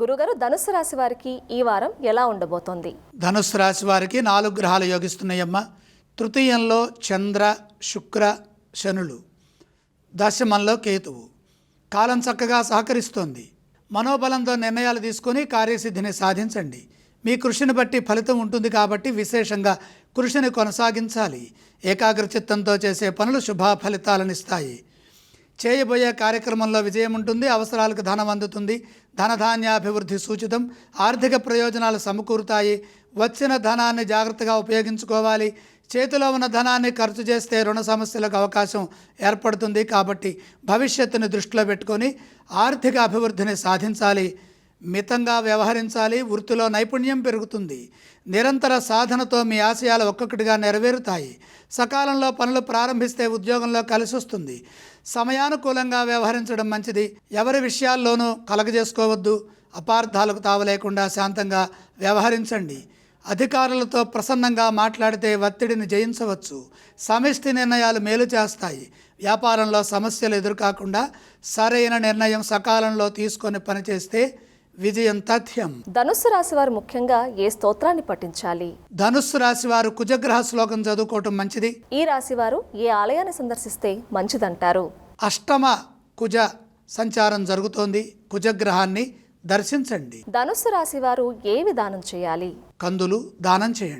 గురుగారు ధనుసు రాశి వారికి ఈ వారం ఎలా ఉండబోతోంది? ధనుసు రాశి వారికి నాలుగు గ్రహాలు యోగిస్తున్నాయమ్మ. తృతీయంలో చంద్ర శుక్ర శనులు. దశమంలో కేతువు. కాలం చక్కగా సహకరిస్తోంది. మనోబలంతో నిర్ణయాలు తీసుకొని కార్యసిద్ధిని సాధించండి. మీ కృషిని బట్టి ఫలితం ఉంటుంది కాబట్టి విశేషంగా కృషిని కొనసాగించాలి. ఏకాగ్రచిత్తంతో చేసే పనులు శుభ ఫలితాలనిస్తాయి చేయబోయే కార్యక్రమంలో విజయం ఉంటుంది అవసరాలకు ధనం అందుతుంది. ధనధాన్యాభివృద్ధి సూచితం. ఆర్థిక ప్రయోజనాలు సమకూరుతాయి. వచ్చిన ధనాన్ని జాగ్రత్తగా ఉపయోగించుకోవాలి. చేతిలో ఉన్న ధనాన్ని ఖర్చు చేస్తే రుణ సమస్యలకు అవకాశం ఏర్పడుతుంది కాబట్టి భవిష్యత్తుని దృష్టిలో పెట్టుకొని ఆర్థిక అభివృద్ధిని సాధించాలి. మితంగా వ్యవహరించాలి వృత్తిలో నైపుణ్యం పెరుగుతుంది. నిరంతర సాధనతో మీ ఆశయాలు ఒక్కొక్కటిగా నెరవేరుతాయి. సకాలంలో పనులు ప్రారంభిస్తే ఉద్యోగంలో కలిసి వస్తుంది. సమయానుకూలంగా వ్యవహరించడం మంచిది. ఎవరి విషయాల్లోనూ కలగజేసుకోవద్దు. అపార్థాలకు తావలేకుండా శాంతంగా వ్యవహరించండి. అధికారులతో ప్రసన్నంగా మాట్లాడితే ఒత్తిడిని జయించవచ్చు. సమిష్టి నిర్ణయాలు మేలు చేస్తాయి. వ్యాపారంలో సమస్యలు ఎదురుకాకుండా సరైన నిర్ణయం సకాలంలో తీసుకొని పనిచేస్తే విజయం తథ్యం ధనుస్సు రాశి వారు ముఖ్యంగా ఏ స్తోత్రాన్ని పఠించాలి? ధనుస్సు రాశి వారు కుజగ్రహ శ్లోకం చదువుకోవటం మంచిది. ఈ రాశి వారు ఏ ఆలయాన్ని సందర్శిస్తే మంచిదంటారు? అష్టమ కుజ సంచారం జరుగుతోంది. కుజగ్రహాన్ని దర్శించండి. ధనుస్సు రాశి వారు ఏ విధానం చేయాలి? కందులు దానం చేయండి.